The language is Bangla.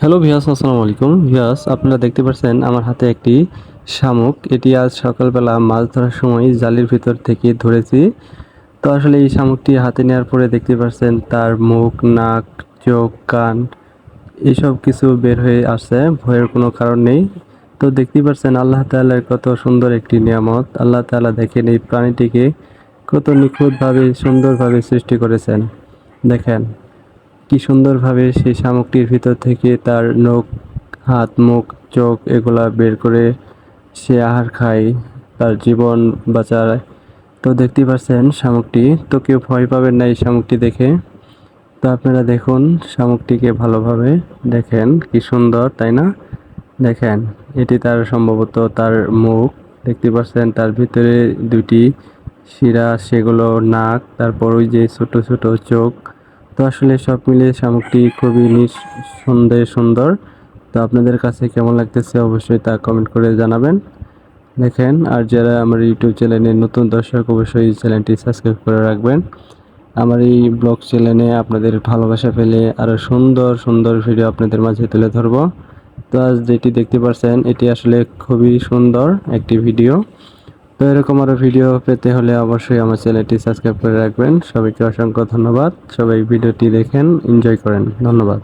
হ্যালো ভিয়াস, আসসালামু আলাইকুম। ভিয়াস, আপনারা দেখতে পাচ্ছেন আমার হাতে একটি শামুক। এটি আজ সকালবেলা মাছ ধরার সময় জালির ভিতর থেকে ধরেছি। তো আসলে এই শামুকটি হাতে নেওয়ার পরে দেখতে পাচ্ছেন তার মুখ, নাক, চোখ, কান এইসব কিছু বের হয়ে আসছে। ভয়ের কোনো কারণ নেই। তো দেখতে পাচ্ছেন আল্লাহ তাআলার কত সুন্দর একটি নিয়ামত। আল্লাহ তাআলা দেখেন এই প্রাণীটিকে কত নিখুঁতভাবে, সুন্দরভাবে সৃষ্টি করেছেন। দেখেন। কি সুন্দরভাবে সেই শামুকটির ভিতর থেকে তার নখ, হাত, মুখ, চোখ এগুলা বের করে সে আহার খায়, তার জীবন বাঁচায়। তো দেখতে পাচ্ছেন শামুকটি। তো কেউ ভয় পাবেন না এই শামুকটি দেখে। তো আপনারা দেখুন শামুকটিকে ভালোভাবে দেখেন, কি সুন্দর, তাই না? দেখেন, এটি তার সম্ভবত তার মুখ। দেখতে পাচ্ছেন তার ভিতরে দুটি শিরা, সেগুলো নাক, তারপর ওই যে ছোট ছোট চোখ তো আসলে সব মিলিয়ে শামুকটি খুবই নিস- সুন্দর সুন্দর। তো আপনাদের কাছে কেমন লাগতেছে অবশ্যই তা কমেন্ট করে জানাবেন। দেখেন, আর যারা আমার ইউটিউব চ্যানেলে নতুন দর্শক, অবশ্যই চ্যানেলটি সাবস্ক্রাইব করে রাখবেন। আমার এই ব্লগ চ্যানেলে আপনাদের ভালোবাসা পেলে আরও সুন্দর সুন্দর ভিডিও আপনাদের মাঝে তুলে ধরবো। তো আজ যেটি দেখতে পাচ্ছেন এটি আসলে খুবই সুন্দর একটি ভিডিও তো এরকম আরও ভিডিও পেতে হলে অবশ্যই আমার চ্যানেলটি সাবস্ক্রাইব করে রাখবেন। সবাইকে অসংখ্য ধন্যবাদ। সবাই ভিডিওটি দেখেন এনজয় করেন। ধন্যবাদ।